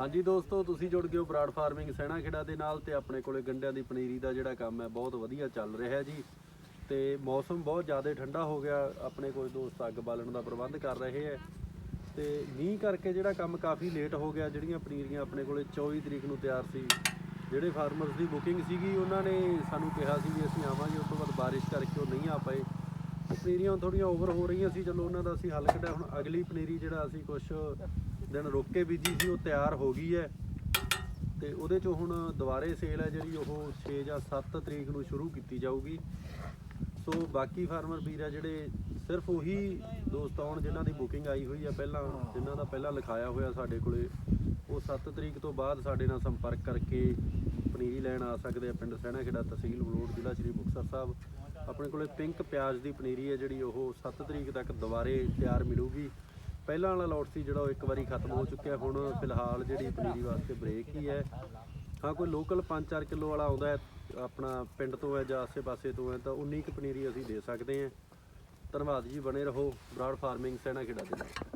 ਹਾਂਜੀ ਦੋਸਤੋ, ਤੁਸੀਂ ਜੁੜ ਗਏ ਹੋ ਬਰਾਡ ਫਾਰਮਿੰਗ ਸੈਣਾ ਖੇੜਾ ਦੇ ਨਾਲ ਤੇ ਆਪਣੇ ਕੋਲੇ ਗੰਡਿਆਂ ਦੀ ਪਨੀਰੀ ਦਾ ਜਿਹੜਾ ਕੰਮ ਹੈ, ਬਹੁਤ ਵਧੀਆ ਚੱਲ ਰਿਹਾ ਜੀ। ਤੇ ਮੌਸਮ ਬਹੁਤ ਜ਼ਿਆਦਾ ਠੰਡਾ ਹੋ ਗਿਆ, ਆਪਣੇ ਕੋਈ ਦੋਸਤ ਅੱਗ ਬਾਲਣ ਦਾ ਪ੍ਰਬੰਧ ਕਰ ਰਹੇ ਹੈ। ਤੇ ਮੀਂਹ ਕਰਕੇ ਜਿਹੜਾ ਕੰਮ ਕਾਫੀ ਲੇਟ ਹੋ ਗਿਆ, ਜਿਹੜੀਆਂ ਪਨੀਰੀਆਂ ਆਪਣੇ ਕੋਲੇ 24 ਤਰੀਕ ਨੂੰ ਤਿਆਰ ਸੀ। ਜਿਹੜੇ ਫਾਰਮਰਸ ਦੀ ਬੁਕਿੰਗ ਸੀਗੀ, ਉਹਨਾਂ ਨੇ ਸਾਨੂੰ ਕਿਹਾ ਸੀ ਵੀ ਅਸੀਂ ਆਵਾਂਗੇ, ਉਸ ਤੋਂ ਬਾਅਦ ਬਾਰਿਸ਼ ਕਰਕੇ ਉਹ ਨਹੀਂ ਆ ਪਾਏ। ਪਨੀਰੀਆਂ ਥੋੜੀਆਂ ਓਵਰ ਹੋ ਰਹੀਆਂ ਸੀ, ਚਲੋ ਉਹਨਾਂ ਦਾ ਅਸੀਂ ਹੱਲ ਕੱਢਿਆ, ਹੁਣ ਅਗਲੀ ਪਨੀਰੀ ਜਿਹੜਾ ਅਸੀਂ ਕੁਝ ਦਿਨ ਰੁੱਕ ਕੇ ਬੀਜੀ ਸੀ, ਉਹ ਤਿਆਰ ਹੋ ਗਈ ਹੈ। ਤੇ ਉਹਦੇ ਚੋਂ ਹੁਣ ਦੁਬਾਰੇ ਸੇਲ ਹੈ ਜਿਹੜੀ ਉਹ 6 ਜਾਂ 7 ਤਰੀਕ ਨੂੰ ਸ਼ੁਰੂ ਕੀਤੀ ਜਾਊਗੀ। ਸੋ ਬਾਕੀ ਫਾਰਮਰ ਵੀਰ ਆ ਜਿਹੜੇ ਸਿਰਫ ਉਹੀ ਦੋਸਤ ਆਉਣ ਜਿਨ੍ਹਾਂ ਦੀ ਬੁਕਿੰਗ ਆਈ ਹੋਈ ਆ ਪਹਿਲਾਂ, ਜਿਨ੍ਹਾਂ ਦਾ ਪਹਿਲਾਂ ਲਿਖਾਇਆ ਹੋਇਆ ਸਾਡੇ ਕੋਲੇ। ਉਹ 7 ਤਰੀਕ ਤੋਂ ਬਾਅਦ ਸਾਡੇ ਨਾਲ ਸੰਪਰਕ ਕਰਕੇ ਪਨੀਰੀ ਲੈਣ ਆ ਸਕਦੇ ਆ ਪਿੰਡ ਸਹਿਣਾ ਖੇੜਾ ਤਹਿਸੀਲ ਬਲੋੜ ਜ਼ਿਲ੍ਹਾ ਸ਼੍ਰੀ ਮੁਕਤਸਰ ਸਾਹਿਬ। ਆਪਣੇ ਕੋਲੇ ਪਿੰਕ ਪਿਆਜ਼ ਦੀ ਪਨੀਰੀ ਹੈ ਜਿਹੜੀ ਉਹ 7 ਤਰੀਕ ਤੱਕ ਦੁਬਾਰੇ ਤਿਆਰ ਮਿਲੂਗੀ। ਪਹਿਲਾਂ ਵਾਲਾ ਲੋਟ ਸੀ ਜਿਹੜਾ ਉਹ ਇੱਕ ਵਾਰੀ ਖਤਮ ਹੋ ਚੁੱਕਿਆ, ਹੁਣ ਫਿਲਹਾਲ ਜਿਹੜੀ ਪਨੀਰੀ ਵਾਸਤੇ ਬ੍ਰੇਕ ਹੀ ਹੈ। ਹਾਂ, ਕੋਈ ਲੋਕਲ 5-4 ਕਿਲੋ ਵਾਲਾ ਆਉਂਦਾ ਹੈ, ਆਪਣਾ ਪਿੰਡ ਤੋਂ ਹੈ ਜਾਂ ਆਸੇ-ਪਾਸੇ ਤੋਂ ਹੈ, ਤਾਂ ਉਨੀ ਕੁ ਪਨੀਰੀ ਅਸੀਂ ਦੇ ਸਕਦੇ ਹਾਂ। ਧੰਨਵਾਦ ਜੀ, ਬਣੇ ਰਹੋ। ਬਰਾਡ ਫਾਰਮਿੰਗ ਸੈਣਾ ਖੇੜਾ ਦੇ ਨਾਲ।